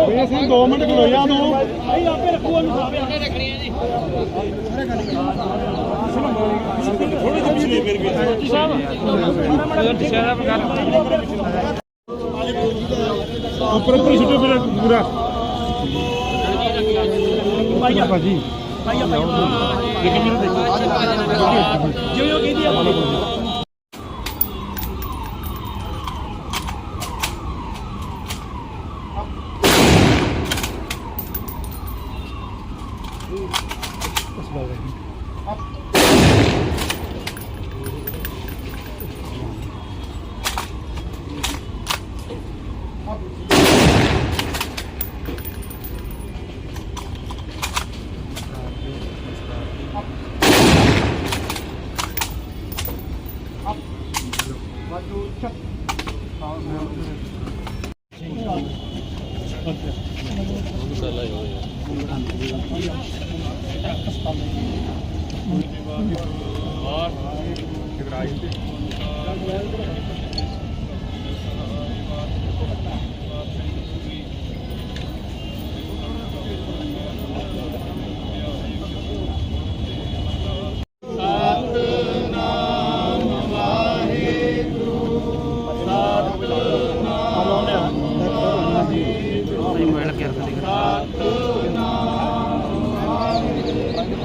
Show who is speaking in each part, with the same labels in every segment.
Speaker 1: ਇਹ ਅਸੀਂ 2 ਮਿੰਟ ਖਲੋਇਆ ਤੂੰ ਭਾਈ ਆਪੇ ਰੱਖੂਗਾ ਨੂੰ ਸਾਹਮਣੇ ਆਪੇ ਥੋੜੀ ਥੋੜੀ ਫਿਰ ਵੀ ਜੀ ਸਾਹਿਬ ਉੱਪਰ ਉੱਪਰ ਛੁੱਟੋ ਫਿਰ ਪੂਰਾ ਭਾਈ ਭਾਜੀ ਭਾਈ ਭਾਈ ਦੇਖੋ ਜਿਉਂ ਜਿਉਂ ਕਹਿੰਦੀ ਆ Bismillahirrahmanirrahim. ਬਾਹਰ ਜਗਰਾਈ ਤੇ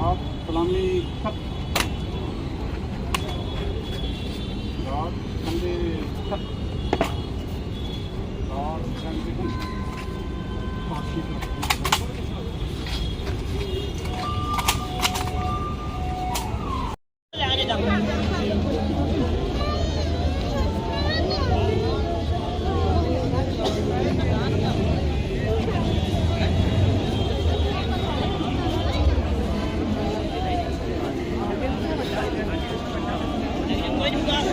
Speaker 1: ਖਤ ਰਾਤ ਕੰਦੇ ਖਤ ਰਾਤ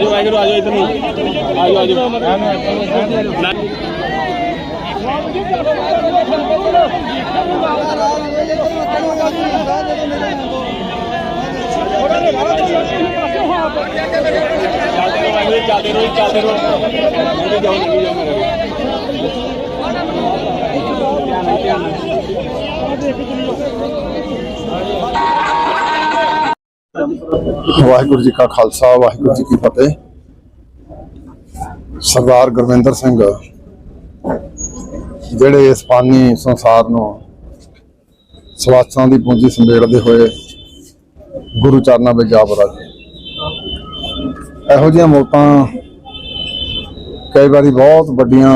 Speaker 2: ਆਜੋ ਵਾਹਿਗੁਰੂ ਆਜੋ ਇੱਧਰ ਨੂੰ। ਆਜੋ ਆਜੋ। ਚੱਲਦੇ ਰਹੋ ਚੱਲਦੇ ਰਹੋ ਨਹੀਂ ਜਾਓ ਨਹੀਂ ਜਾਓ ਮੇਰੇ ਧਿਆਨ ਨਾਲ ਧਿਆਨ ਨਾਲ
Speaker 3: ਵਾਹਿਗੁਰੂ ਜੀ ਕਾ ਖਾਲਸਾ, ਵਾਹਿਗੁਰੂ ਜੀ ਕੀ ਫਤਿਹ। ਸਰਦਾਰ ਗੁਰਵਿੰਦਰ ਸਿੰਘ, ਜਿਹੜੇ ਇਸ ਫਾਨੀ ਸੰਸਾਰ ਨੂੰ ਸਵਾਸਾਂ ਦੀ ਪੂੰਜੀ ਸੰਭੇੜਦੇ ਹੋਏ ਗੁਰੂ ਚਰਨਾਂ ਵਿੱਚ ਜਾ ਬਰਾਜੇ ਇਹੋ ਜਿਹੀਆਂ ਮੌਤਾਂ ਕਈ ਵਾਰੀ ਬਹੁਤ ਵੱਡੀਆਂ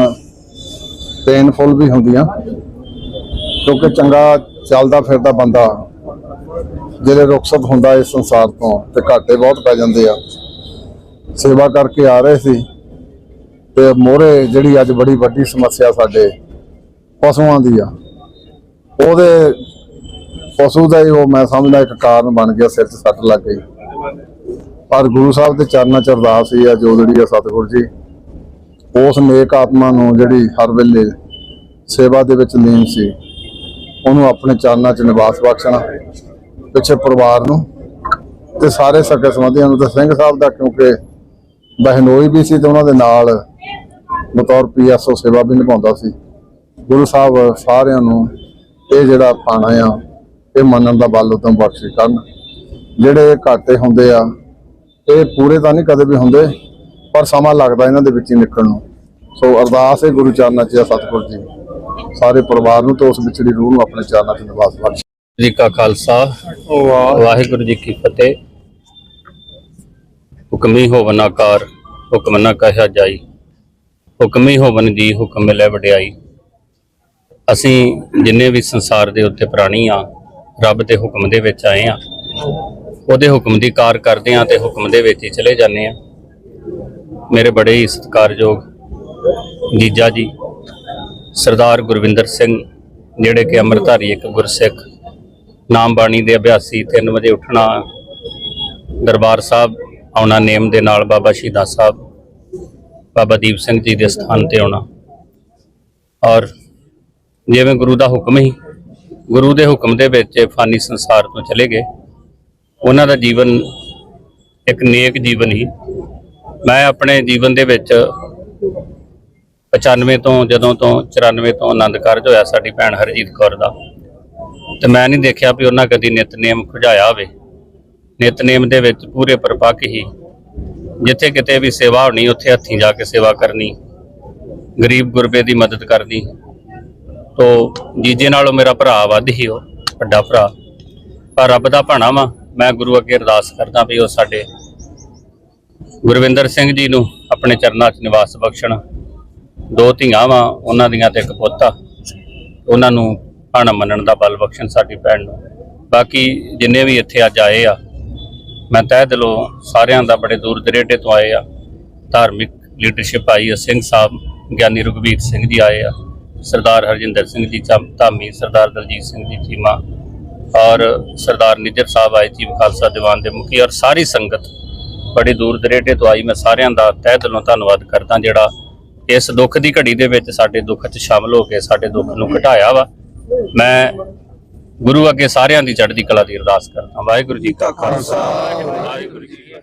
Speaker 3: ਪੇਨਫੁਲ ਵੀ ਹੁੰਦੀਆਂ, ਕਿਉਂਕਿ ਚੰਗਾ ਚੱਲਦਾ ਫਿਰਦਾ ਬੰਦਾ ਜਿਹੜੇ ਰੁਖਸਤ ਹੁੰਦਾ ਇਸ ਸੰਸਾਰ ਤੋਂ ਤੇ ਘਾਟੇ ਬਹੁਤ ਪੈ ਜਾਂਦੇ ਆ। ਸੇਵਾ ਕਰਕੇ ਆ ਰਹੇ ਸੀ ਤੇ ਮੋਰੇ ਜਿਹੜੀ ਅੱਜ ਬੜੀ ਵੱਡੀ ਸਮੱਸਿਆ ਸਾਡੇ ਪਸ਼ੂਆਂ ਦੀ ਆ। ਉਹਦੇ ਪਸ਼ੂ ਦਾ ਹੀ ਉਹ ਮੈਂ ਸਮਝਦਾ ਇੱਕ ਕਾਰਨ ਬਣ ਗਿਆ, ਸਿਰ 'ਚ ਸੱਟ ਲੱਗ ਗਈ। ਪਰ ਗੁਰੂ ਸਾਹਿਬ ਦੇ ਚਰਨਾਂ 'ਚ ਅਰਦਾਸ ਹੀ ਆ, ਜੋ ਜਿਹੜੀ ਆ ਸਤਿਗੁਰੂ ਜੀ, ਉਸ ਨੇਕ ਆਤਮਾ ਨੂੰ ਜਿਹੜੀ ਹਰ ਵੇਲੇ ਸੇਵਾ ਦੇ ਵਿੱਚ ਲੀਨ ਸੀ, ਉਹਨੂੰ ਆਪਣੇ ਚਰਨਾਂ 'ਚ ਨਿਵਾਸ ਬਖਸ਼ਣਾ। ਪਿੱਛੇ ਪਰਿਵਾਰ ਨੂੰ ਤੇ ਸਾਰੇ ਸਕੇ ਸੰਬੰਧੀਆਂ ਨੂੰ ਤੇ ਸਿੰਘ ਸਾਹਿਬ ਦਾ ਕਿਉਂਕਿ ਬਹਿਨੋਈ ਵੀ ਸੀ ਤੇ ਉਹਨਾਂ ਦੇ ਨਾਲ ਬਤੌਰ ਪੀਐਸਓ ਸੇਵਾ ਵੀ ਨਿਭਾਉਂਦਾ ਸੀ। ਗੁਰੂ ਸਾਹਿਬ ਸਾਰਿਆਂ ਨੂੰ ਇਹ ਜਿਹੜਾ ਪਾਣਾ ਆ, ਇਹ ਮੰਨਣ ਦਾ ਬਲ ਉਦੋਂ ਬਖਸ਼ੀ ਕਰਨ। ਜਿਹੜੇ ਘਾਟੇ ਹੁੰਦੇ ਆ, ਇਹ ਪੂਰੇ ਤਾਂ ਨਹੀਂ ਕਦੇ ਵੀ ਹੁੰਦੇ, ਪਰ ਸਮਾਂ ਲੱਗਦਾ ਇਹਨਾਂ ਦੇ ਵਿੱਚ ਹੀ ਨਿਕਲਣ ਨੂੰ। ਸੋ ਅਰਦਾਸ ਹੈ ਗੁਰੂ ਚਰਨਾਂ 'ਚ ਆ ਸਤਿਗੁਰ ਜੀ ਸਾਰੇ ਪਰਿਵਾਰ ਨੂੰ ਤੇ ਉਸ ਵਿਚੜੀ ਰੂਹ ਨੂੰ ਆਪਣੇ ਚਰਨਾਂ 'ਚ ਨਿਵਾਸ ਬਖਸ਼।
Speaker 4: ਜੀ ਕਾ ਖਾਲਸਾ। ਵਾਹਿਗੁਰੂ ਜੀ ਕੀ ਫਤਿਹ। ਹੁਕਮੀ ਹੋਵਨ ਆਕਾਰ, ਹੁਕਮ ਨਾ ਕਹਿਆ ਜਾਈ। ਹੁਕਮੀ ਹੋਵਨ ਦੀ ਹੁਕਮ ਮਿਲੇ ਵਡਿਆਈ। ਅਸੀਂ ਜਿੰਨੇ ਵੀ ਸੰਸਾਰ ਦੇ ਉੱਤੇ ਪ੍ਰਾਣੀ ਆ, ਰੱਬ ਦੇ ਹੁਕਮ ਦੇ ਵਿੱਚ ਆਏ ਆ। ਉਹਦੇ ਹੁਕਮ ਦੀ ਕਾਰ ਕਰਦੇ ਆ ਤੇ ਹੁਕਮ ਦੇ ਵਿੱਚ ਹੀ ਚਲੇ ਜਾਂਦੇ ਆ। ਮੇਰੇ ਬੜੇ ਹੀ ਸਤਿਕਾਰਯੋਗ ਜੀਜਾ ਜੀ, ਸਰਦਾਰ ਗੁਰਵਿੰਦਰ ਸਿੰਘ, ਜਿਹੜੇ ਕਿ ਅੰਮ੍ਰਿਤਧਾਰੀ ਇੱਕ ਗੁਰਸਿੱਖ ਨਾਮ ਬਾਣੀ ਦੇ ਅਭਿਆਸੀ 3 ਵਜੇ ਉੱਠਣਾ। ਦਰਬਾਰ ਸਾਹਿਬ, ਆਉਣਾ ਨੇਮ ਦੇ ਨਾਲ ਬਾਬਾ ਸ਼ਹੀਦਾਂ ਸਾਹਿਬ, ਬਾਬਾ ਦੀਪ ਸਿੰਘ ਜੀ ਦੇ ਸਥਾਨ ਤੇ ਆਉਣਾ। ਔਰ ਜਿਵੇਂ ਗੁਰੂ ਦਾ ਹੁਕਮ ਹੀ, ਗੁਰੂ ਦੇ ਹੁਕਮ ਦੇ ਵਿੱਚ ਫਾਨੀ ਸੰਸਾਰ ਤੋਂ ਚਲੇ ਗਏ। ਉਹਨਾਂ ਦਾ ਜੀਵਨ ਇੱਕ ਨੇਕ ਜੀਵਨ ਹੀ। ਮੈਂ ਆਪਣੇ ਜੀਵਨ ਦੇ ਵਿੱਚ 95 ਤੋਂ, ਜਦੋਂ ਤੋਂ 94 ਤੋਂ ਆਨੰਦ ਕਾਰਜ ਹੋਇਆ ਸਾਡੀ ਭੈਣ ਹਰਜੀਤ ਕੌਰ ਦਾ। ਤੇ ਮੈਂ ਨਹੀਂ ਦੇਖਿਆ ਵੀ ਉਹਨਾਂ ਕਦੀ ਨਿਤਨੇਮ ਖੁਝਾਇਆ ਹੋਵੇ। ਨਿਤਨੇਮ ਦੇ ਵਿੱਚ ਪੂਰੇ ਪਰਪੱਕ ਹੀ ਜਿੱਥੇ ਕਿਤੇ ਵੀ ਸੇਵਾ ਹੋਣੀ, ਉੱਥੇ ਹੱਥੀਂ ਜਾ ਕੇ ਸੇਵਾ ਕਰਨੀ, ਗਰੀਬ ਗੁਰਬੇ ਦੀ ਮਦਦ ਕਰਨੀ। ਤੋ ਜੀਜੇ ਨਾਲੋਂ ਮੇਰਾ ਭਰਾ ਵੱਧ ਹੀ ਉਹ, ਵੱਡਾ ਭਰਾ। ਪਰ ਰੱਬ ਦਾ ਭਾਣਾ ਵਾ, ਮੈਂ ਗੁਰੂ ਅੱਗੇ ਅਰਦਾਸ ਕਰਦਾ ਵੀ ਉਹ ਸਾਡੇ ਗੁਰਵਿੰਦਰ ਸਿੰਘ ਜੀ ਨੂੰ ਆਪਣੇ ਚਰਨਾਂ 'ਚ ਨਿਵਾਸ ਬਖਸ਼ਣ। ਦੋ ਧੀਆਂ ਵਾ, ਉਹਨਾਂ ਦੀਆਂ ਤੇ ਇੱਕ ਪੋਤਾ ਉਹਨਾਂ ਨੂੰ ਭਾਣਾ ਮੰਨਣ ਦਾ ਬਲ ਬਖਸ਼ਣ ਸਾਡੀ ਭੈਣ ਨੂੰ। ਬਾਕੀ ਜਿੰਨੇ ਵੀ ਇੱਥੇ ਅੱਜ ਆਏ ਆ, ਮੈਂ ਤਹਿ ਦਿਲੋਂ ਸਾਰਿਆਂ ਦਾ ਬੜੇ ਦੂਰ ਦਰੇਡੇ ਤੋਂ ਆਏ ਆ। ਧਾਰਮਿਕ ਲੀਡਰਸ਼ਿਪ ਆਈ ਆ, ਸਿੰਘ ਸਾਹਿਬ, ਗਿਆਨੀ ਰਘਵੀਰ ਸਿੰਘ ਜੀ ਆਏ ਆ, ਸਰਦਾਰ ਹਰਜਿੰਦਰ ਸਿੰਘ ਜੀ ਧਾਮੀ ਸਰਦਾਰ ਦਲਜੀਤ ਸਿੰਘ ਜੀ ਚੀਮਾ ਔਰ ਸਰਦਾਰ ਨਿਜਰ ਸਾਹਿਬ ਆਏ, ਚੀਫ ਖਾਲਸਾ ਦੀਵਾਨ ਦੇ ਮੁਖੀ ਔਰ ਸਾਰੀ ਸੰਗਤ ਬੜੀ ਦੂਰ ਦਰੇਡੇ ਤੋਂ ਆਈ। ਮੈਂ ਸਾਰਿਆਂ ਦਾ ਤਹਿ ਦਿਲੋਂ ਧੰਨਵਾਦ ਕਰਦਾ ਜਿਹੜਾ ਇਸ ਦੁੱਖ ਦੀ ਘੜੀ ਦੇ ਵਿੱਚ ਸਾਡੇ ਦੁੱਖ 'ਚ ਸ਼ਾਮਲ ਹੋ ਕੇ ਸਾਡੇ ਦੁੱਖ ਨੂੰ ਘਟਾਇਆ ਵਾ। ਮੈਂ ਗੁਰੂ ਅੱਗੇ ਸਾਰਿਆਂ ਦੀ ਚੜ੍ਹਦੀ ਕਲਾ ਦੀ ਅਰਦਾਸ ਕਰਦਾ ਵਾਹਿਗੁਰੂ ਜੀ ਕਾ ਖਾਲਸਾ। ਵਾਹਿਗੁਰੂ ਜੀ